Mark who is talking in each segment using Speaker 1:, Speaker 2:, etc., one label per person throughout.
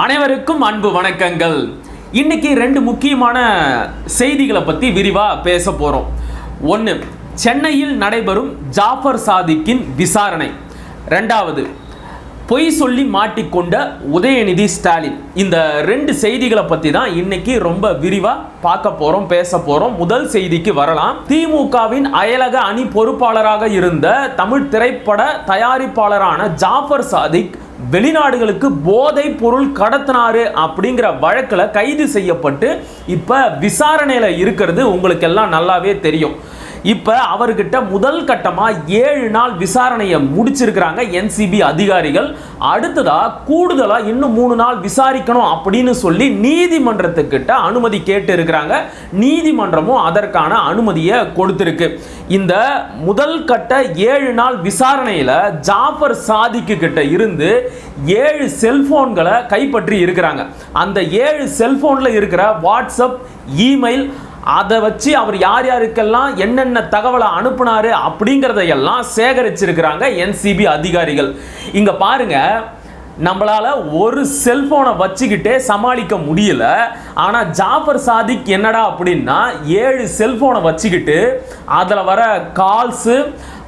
Speaker 1: அனைவருக்கும் அன்பு வணக்கங்கள். இன்னைக்கு ரெண்டு முக்கியமான செய்திகளை பற்றி விரிவாக பேச போகிறோம் ஒன்று சென்னையில் நடைபெறும் ஜாஃபர் சாதிக்கின் விசாரணை. ரெண்டாவது பொய் சொல்லி மாட்டிக்கொண்ட உதயநிதி ஸ்டாலின். இந்த ரெண்டு செய்திகளை பற்றி தான் இன்னைக்கு ரொம்ப விரிவாக பார்க்க போகிறோம் பேச போகிறோம் முதல் செய்திக்கு வரலாம். திமுகவின் அயலக அணி பொறுப்பாளராக இருந்த தமிழ் திரைப்பட தயாரிப்பாளரான ஜாஃபர் சாதிக் வெளிநாடுகளுக்கு போதை பொருள் கடத்தினாரு அப்படிங்கிற வழக்கில் கைது செய்யப்பட்டு இப்போ விசாரணையில் இருக்கிறது உங்களுக்கெல்லாம் நல்லாவே தெரியும். இப்போ அவர்கிட்ட முதல் கட்டமாக ஏழு நாள் விசாரணையை முடிச்சிருக்கிறாங்க என்சிபி அதிகாரிகள். அடுத்ததாக கூடுதலாக இன்னும் மூணு நாள் விசாரிக்கணும் அப்படின்னு சொல்லி நீதிமன்றத்துக்கிட்ட அனுமதி கேட்டு இருக்கிறாங்க நீதிமன்றமும் அதற்கான அனுமதியை கொடுத்துருக்கு. இந்த முதல் கட்ட ஏழு நாள் விசாரணையில் ஜாஃபர் சாதிக்கு கிட்ட இருந்து ஏழு செல்போன்களை கைப்பற்றி இருக்கிறாங்க. அந்த ஏழு செல்போனில் இருக்கிற வாட்ஸ்அப் இமெயில் அதை வச்சு அவர் யார் யாருக்கெல்லாம் என்னென்ன தகவலை அனுப்புனாரு அப்படிங்கிறதையெல்லாம் சேகரிச்சிருக்கிறாங்க என்சிபி அதிகாரிகள். இங்க பாருங்க நம்மளால் ஒரு செல்போனை வச்சுக்கிட்டே சமாளிக்க முடியல. ஆனால் ஜாஃபர் சாதிக் என்னடா அப்படின்னா ஏழு செல்போனை வச்சுக்கிட்டு அதில் வர கால்ஸு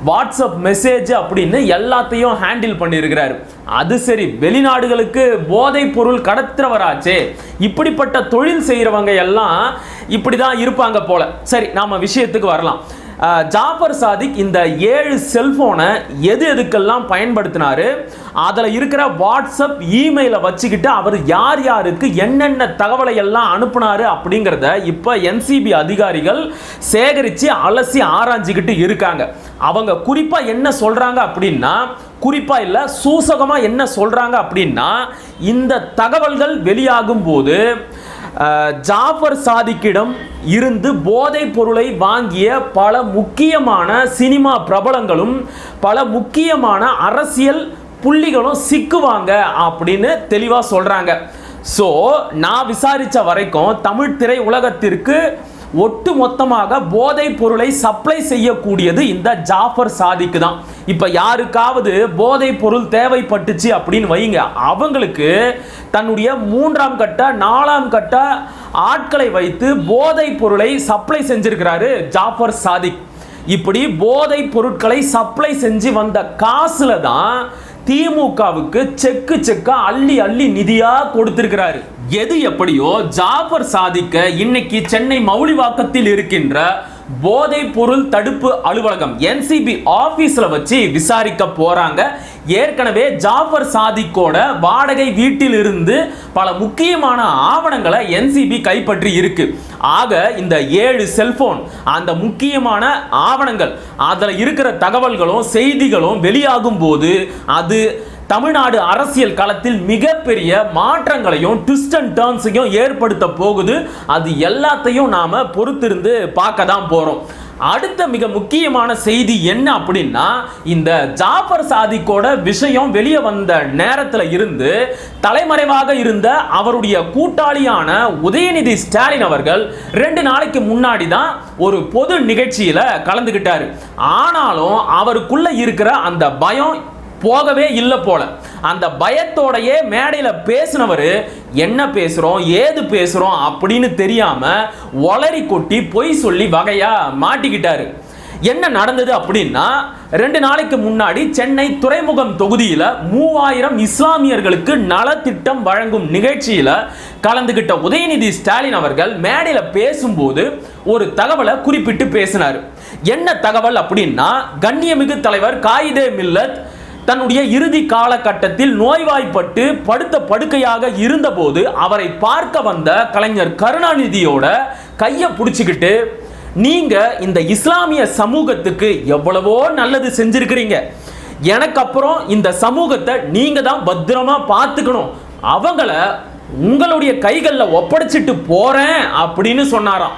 Speaker 1: வாட்ஸ்அப் மெசேஜ் அப்படின்னு எல்லாத்தையும் ஹேண்டில் பண்ணியிருக்கிறாரு. அது சரி வெளிநாடுகளுக்கு போதைப் பொருள் கடத்துறவராச்சே. இப்படிப்பட்ட தொழில் செய்கிறவங்க எல்லாம் இப்படி தான் இருப்பாங்க போல. சரி நாம் விஷயத்துக்கு வரலாம். ஜாஃபர் சாதிக் இந்த ஏழு செல்ஃபோனை எது எதுக்கெல்லாம் பயன்படுத்தினாரு அதில் இருக்கிற வாட்ஸ்அப் இமெயிலை வச்சுக்கிட்டு அவர் யார் யாருக்கு என்னென்ன தகவலை எல்லாம் அனுப்புனாரு அப்படிங்கிறத இப்போ என்சிபி அதிகாரிகள் சேகரித்து அலசி ஆராய்ஞ்சிக்கிட்டு இருக்காங்க. அவங்க குறிப்பாக என்ன சொல்கிறாங்க அப்படின்னா குறிப்பாக இல்லை சூசகமாக என்ன சொல்கிறாங்க அப்படின்னா இந்த தகவல்கள் வெளியாகும் போது ஜாஃபர் சாதிக்கிடம் இருந்து போதைப் பொருளை வாங்கிய பல முக்கியமான சினிமா பிரபலங்களும் பல முக்கியமான அரசியல் புள்ளிகளும் சிக்குவாங்க அப்படின்னு தெளிவாக சொல்கிறாங்க ஸோ நான் விசாரித்த வரைக்கும் தமிழ் திரை உலகத்திற்கு ஒட்டு மொத்தமாக போதைப் பொருளை சப்ளை செய்யக்கூடியது இந்த ஜாஃபர் சாதிக்கு தான். இப்போ யாருக்காவது போதைப் பொருள் தேவைப்பட்டுச்சு அப்படின்னு வைங்க. அவங்களுக்கு தன்னுடைய மூன்றாம் கட்ட நாலாம் கட்ட ஆட்களை வைத்து போதைப் பொருளை சப்ளை செஞ்சிருக்கிறாரு ஜாஃபர் சாதிக். இப்படி போதைப் பொருட்களை சப்ளை செஞ்சு வந்த காசுல தான் திமுகவுக்கு செக்கு செக்கா அள்ளி அள்ளி நிதியா கொடுத்திருக்கிறாரு. எது எப்படியோ ஜாஃபர் சாதிக்க இன்னைக்கு சென்னை மௌலிவாக்கத்தில் இருக்கின்ற போதை பொருள் தடுப்பு அலுவலகம் என்சிபி ஆபீஸ்ல வச்சு விசாரிக்க போறாங்க. ஏற்கனவே ஜாஃபர் சாதிக்கோட வாடகை வீட்டில் இருந்து பல முக்கியமான ஆவணங்களை என்சிபி கைப்பற்றி இருக்கு. ஆக இந்த ஏழு செல்போன் அந்த முக்கியமான ஆவணங்கள் அதில் இருக்கிற தகவல்களும் செய்திகளும் வெளியாகும் போது அது தமிழ்நாடு அரசியல் களத்தில் மிகப்பெரிய மாற்றங்களையும் ட்விஸ்ட் அண்ட் டேர்ன்ஸையும் ஏற்படுத்த போகுது. அது எல்லாத்தையும் நாம் பொறுத்திருந்து பார்க்க தான் போகிறோம் அடுத்த மிக முக்கியமான செய்தி என்ன அப்படின்னா இந்த ஜாஃபர் சாதிக்கோட விஷயம் வெளியே வந்த நேரத்தில் இருந்து தலைமறைவாக இருந்த அவருடைய கூட்டாளியான உதயநிதி ஸ்டாலின் அவர்கள் ரெண்டு நாளைக்கு முன்னாடி தான் ஒரு பொது நிகழ்ச்சியில் கலந்துக்கிட்டார் ஆனாலும் அவருக்குள்ள இருக்கிற அந்த பயம் போகவே இல்லை போல. அந்த பயத்தோடையே மேடையில் பேசினவர் என்ன பேசுகிறோம் ஏது பேசுகிறோம் அப்படின்னு தெரியாமல் ஒளரி கொட்டி பொய் சொல்லி வகையாக மாட்டிக்கிட்டாரு. என்ன நடந்தது அப்படின்னா ரெண்டு நாளைக்கு முன்னாடி சென்னை துறைமுகம் தொகுதியில் மூவாயிரம் இஸ்லாமியர்களுக்கு நலத்திட்டம் வழங்கும் நிகழ்ச்சியில் கலந்துகிட்ட உதயநிதி ஸ்டாலின் அவர்கள் மேடையில் பேசும்போது ஒரு தகவலை குறிப்பிட்டு பேசினார். என்ன தகவல் அப்படின்னா கண்ணியமிகு தலைவர் காயிதே மில்லத் தன்னுடைய இறுதி காலகட்டத்தில் நோய்வாய்ப்பட்டு படுத்த படுக்கையாக இருந்தபோது அவரை பார்க்க வந்த கலைஞர் கருணாநிதியோட கையை பிடிச்சிக்கிட்டு நீங்க இந்த இஸ்லாமிய சமூகத்துக்கு எவ்வளவோ நல்லது செஞ்சிருக்கிறீங்க. எனக்கு அப்புறம் இந்த சமூகத்தை நீங்க தான் பத்திரமா பார்த்துக்கணும். அவங்கள உங்களுடைய கைகளில் ஒப்படைச்சிட்டு போறேன் அப்படின்னு சொன்னாராம்.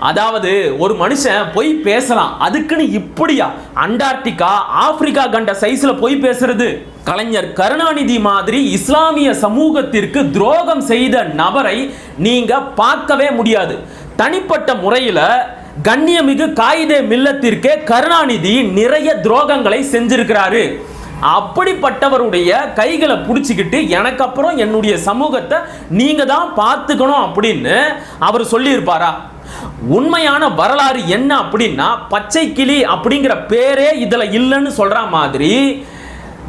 Speaker 1: அதாவது ஒரு மனுஷன் போய் பேசலாம் அதுக்குன்னு இப்படியா? அண்டார்டிகா ஆப்பிரிக்கா கண்ட சைஸ்ல போய் பேசுறது. கலைஞர் கருணாநிதி மாதிரி இஸ்லாமிய சமூகத்திற்கு துரோகம் செய்த நபரை நீங்க பார்க்கவே முடியாது. தனிப்பட்ட முறையில் கண்ணியமிகு காயிதே மில்லத்திற்கே கருணாநிதி நிறைய துரோகங்களை செஞ்சிருக்கிறாரு. அப்படிப்பட்டவருடைய கைகளை பிடிச்சிக்கிட்டு எனக்கு அப்புறம் என்னுடைய சமூகத்தை நீங்க தான் பார்த்துக்கணும் அப்படின்னு அவர் சொல்லியிருப்பாரா? உண்மையான வரலாறு என்ன அப்படின்னா பச்சை கிளி அப்படிங்கிற பேரே இதுல இல்லைன்னு சொல்ற மாதிரி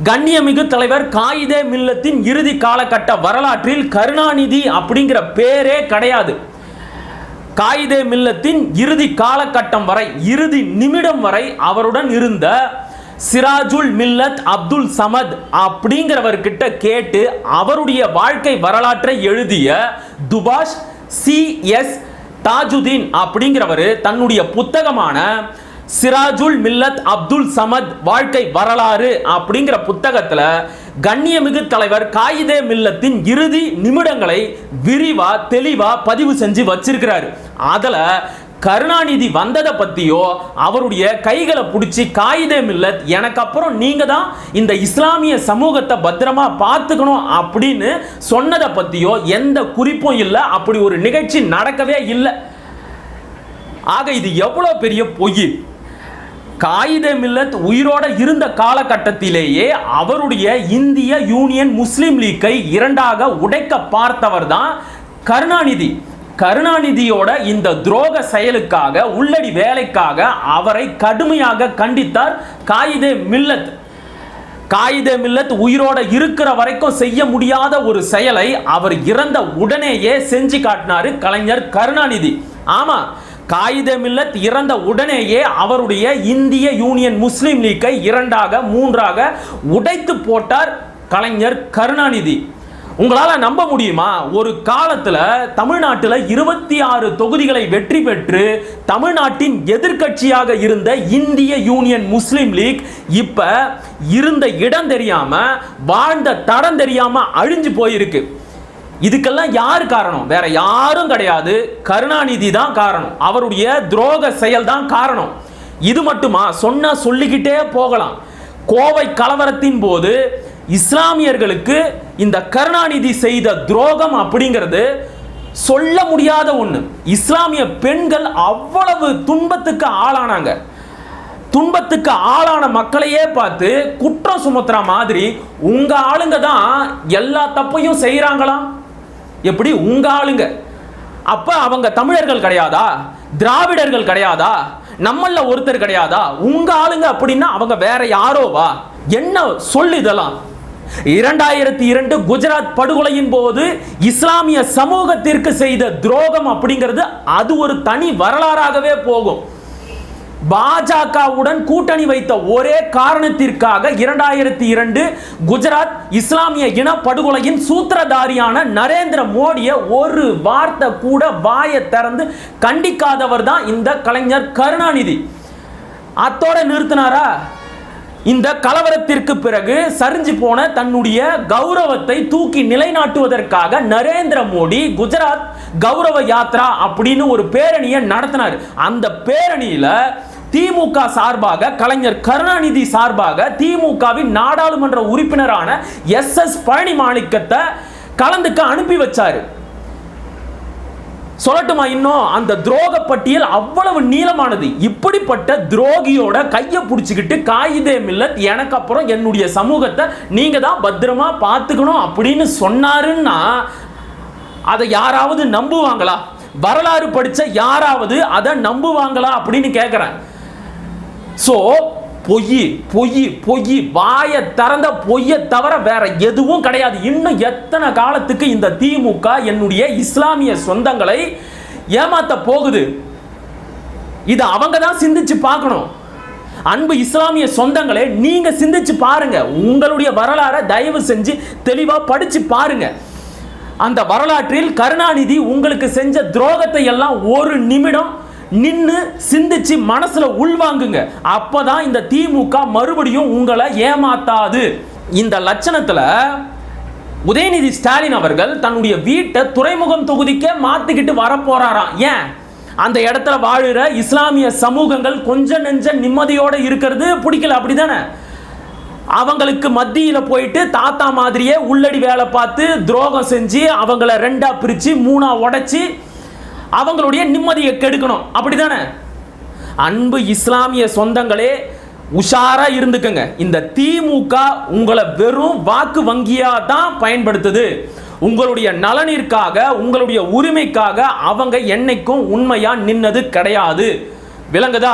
Speaker 1: கண்ணியமிகு தலைவர் காயிதே மில்லத்தின் இறுதி காலகட்ட வரலாற்றில் கருணாநிதி அப்படிங்கிற பேரே கிடையாது. காயிதே மில்லத்தின் இறுதி காலகட்டம் வரை இறுதி நிமிடம் வரை அவருடன் இருந்த சிராஜுல் மில்லத் அப்துல் சமத் அப்படிங்கிறவர்கிட்ட கேட்டு அவருடைய வாழ்க்கை வரலாற்றை எழுதிய துபாஷ் சி எஸ் தாஜுதீன் அப்படிங்கிறவர் தன்னுடைய புத்தகமான சிராஜுல் மில்லத் அப்துல் சமத் வாழ்க்கை வரலாறு அப்படிங்கிற புத்தகத்தில் கண்ணியமிகு தலைவர் காயிதே மில்லத்தின் இறுதி நிமிடங்களை விரிவா தெளிவா பதிவு செஞ்சு வச்சிருக்கிறாரு. அதில் கருணாநிதி வந்ததை பற்றியோ அவருடைய கைகளை பிடிச்சி காயிதே மில்லத் எனக்கு அப்புறம் நீங்கள் தான் இந்த இஸ்லாமிய சமூகத்தை பத்திரமா பார்த்துக்கணும் அப்படின்னு சொன்னதை பற்றியோ எந்த குறிப்பும் இல்லை அப்படி ஒரு நிகழ்ச்சி நடக்கவே இல்லை. ஆக இது எவ்வளோ பெரிய பொய்? காயிதே மில்லத் உயிரோட இருந்த காலகட்டத்திலேயே அவருடைய இந்திய யூனியன் முஸ்லீம் லீக்கை இரண்டாக உடைக்க பார்த்தவர் தான் கருணாநிதி. கருணாநிதியோட இந்த துரோக செயலுக்காக உள்ளடி வேலைக்காக அவரை கடுமையாக கண்டித்தார் காயிதே மில்லத். காயிதே மில்லத் உயிரோட இருக்கிற வரைக்கும் செய்ய முடியாத ஒரு செயலை அவர் இறந்த உடனேயே செஞ்சு காட்டினாரு கலைஞர் கருணாநிதி. ஆமா காயிதே மில்லத் இறந்த உடனேயே அவருடைய இந்திய யூனியன் முஸ்லீம் லீக்கை இரண்டாக மூன்றாக உடைத்து போட்டார் கலைஞர் கருணாநிதி. உங்களால் நம்ப முடியுமா? ஒரு காலத்தில் தமிழ்நாட்டில் இருபத்தி ஆறு தொகுதிகளை வெற்றி பெற்று தமிழ்நாட்டின் எதிர்க்கட்சியாக இருந்த இந்திய யூனியன் முஸ்லீம் லீக் இப்போ இருந்த இடம் தெரியாமல் வாழ்ந்த தடம் தெரியாமல் அழிஞ்சு போயிருக்கு. இதுக்கெல்லாம் யார் காரணம்? வேற யாரும் கிடையாது. கருணாநிதி தான் காரணம். அவருடைய துரோக செயல் தான் காரணம். இது மட்டுமா? சொன்னால் சொல்லிக்கிட்டே போகலாம். கோவை கலவரத்தின் போது இஸ்லாமியர்களுக்கு இந்த கருணாநிதி செய்த துரோகம் அப்படிங்கிறது சொல்ல முடியாத ஒன்று இஸ்லாமிய பெண்கள் அவ்வளவு துன்பத்துக்கு ஆளானாங்க. துன்பத்துக்கு ஆளான மக்களையே பார்த்து குற்றம் சுமத்துற மாதிரி உங்க ஆளுங்க தான் எல்லா தப்பையும் செய்கிறாங்களாம் எப்படி? உங்க ஆளுங்க. அப்ப அவங்க தமிழர்கள் கிடையாதா? திராவிடர்கள் கிடையாதா? நம்மள ஒருத்தர் கிடையாதா? உங்க ஆளுங்க அப்படின்னா அவங்க வேற யாரோவா? என்ன சொல்லு இதெல்லாம்? இரண்டாயிரத்தி இரண்டு குஜராத் படுகொலையின் போது இஸ்லாமிய சமூகத்திற்கு செய்த துரோகம் அப்படிங்கிறது அது ஒரு தனி வரலாறாகவே போகும். பாஜகவுடன் கூட்டணி வைத்த ஒரே காரணத்திற்காக இரண்டாயிரத்தி இரண்டு குஜராத் இஸ்லாமிய இன படுகொலையின் சூத்திரதாரியான நரேந்திர மோடியை ஒரு வார்த்தை கூட வாயை திறந்து கண்டிக்காதவர் தான் இந்த கலைஞர் கருணாநிதி. அத்தோட நிறுத்தினாரா? இந்த கலவரத்திற்கு பிறகு சரிஞ்சு போன தன்னுடைய கௌரவத்தை தூக்கி நிலைநாட்டுவதற்காக நரேந்திர மோடி குஜராத் கௌரவ யாத்ரா அப்படின்னு ஒரு பேரணியை நடத்தினார். அந்த பேரணியில திமுக சார்பாக கலைஞர் கருணாநிதி சார்பாக திமுகவின் நாடாளுமன்ற உறுப்பினரான எஸ் எஸ் பழனி மாணிக்கத்தை கலந்துக்க அனுப்பி வச்சாரு. சொல்லட்டுமா இன்னும்? அந்த துரோக பட்டியல் அவ்வளவு நீளமானது. இப்படிப்பட்ட துரோகியோட கையை பிடிச்சிக்கிட்டு காயிதே மில்லத் எனக்கு அப்புறம் என்னுடைய சமூகத்தை நீங்க தான் பத்திரமா பார்த்துக்கணும் அப்படின்னு சொன்னாருன்னா அதை யாராவது நம்புவாங்களா? வரலாறு படிச்ச யாராவது அதை நம்புவாங்களா அப்படின்னு கேட்குறேன் ஸோ பொய் பொய் பொய் வாயை திறந்த பொய்யை தவிர வேற எதுவும் கிடையாது. இன்னும் எத்தனை காலத்துக்கு இந்த திமுக என்னுடைய இஸ்லாமிய சொந்தங்களை ஏமாத்த போகுது? இது அவங்க தான் சிந்திச்சு பார்க்கணும். அன்பு இஸ்லாமிய சொந்தங்களே நீங்க சிந்திச்சு பாருங்க. உங்களுடைய வரலாறை தயவு செஞ்சு தெளிவா படிச்சு பாருங்க. அந்த வரலாற்றில் கருணாநிதி உங்களுக்கு செஞ்ச துரோகத்தை எல்லாம் ஒரு நிமிடம் நின்று சிந்திச்சு மனசுல உள்வாங்குங்க. அப்பதான் இந்த திமுக மறுபடியும் உங்களை ஏமாத்தாது. இந்த லட்சணத்துல உதயநிதி ஸ்டாலின் அவர்கள் தன்னுடைய வீட்டை துறைமுகம் தொகுதிக்கே மாத்திக்கிட்டு வரப்போறாராம். ஏன்? அந்த இடத்துல வாழுற இஸ்லாமிய சமூகங்கள் கொஞ்சம் நெஞ்ச நிம்மதியோட இருக்கிறது பிடிக்கல அப்படிதானே? அவங்களுக்கு மத்தியில் போயிட்டு தாத்தா மாதிரியே உள்ளடி வேலை பார்த்து துரோகம் செஞ்சு அவங்கள ரெண்டா பிரித்து மூணா உடைச்சி அவங்களுடைய நிம்மதியை கெடுக்கணும். அப்படிதானே? அன்பு இஸ்லாமிய சொந்தங்களே உஷாரா இருந்துக்கங்க. இந்த திமுக உங்களை வெறும் வாக்கு வங்கியா தான் பயன்படுத்துது. உங்களுடைய நலனிற்காக உங்களுடைய உரிமைக்காக அவங்க என்னைக்கும் உண்மையா நின்னது கிடையாது. விளங்குதா?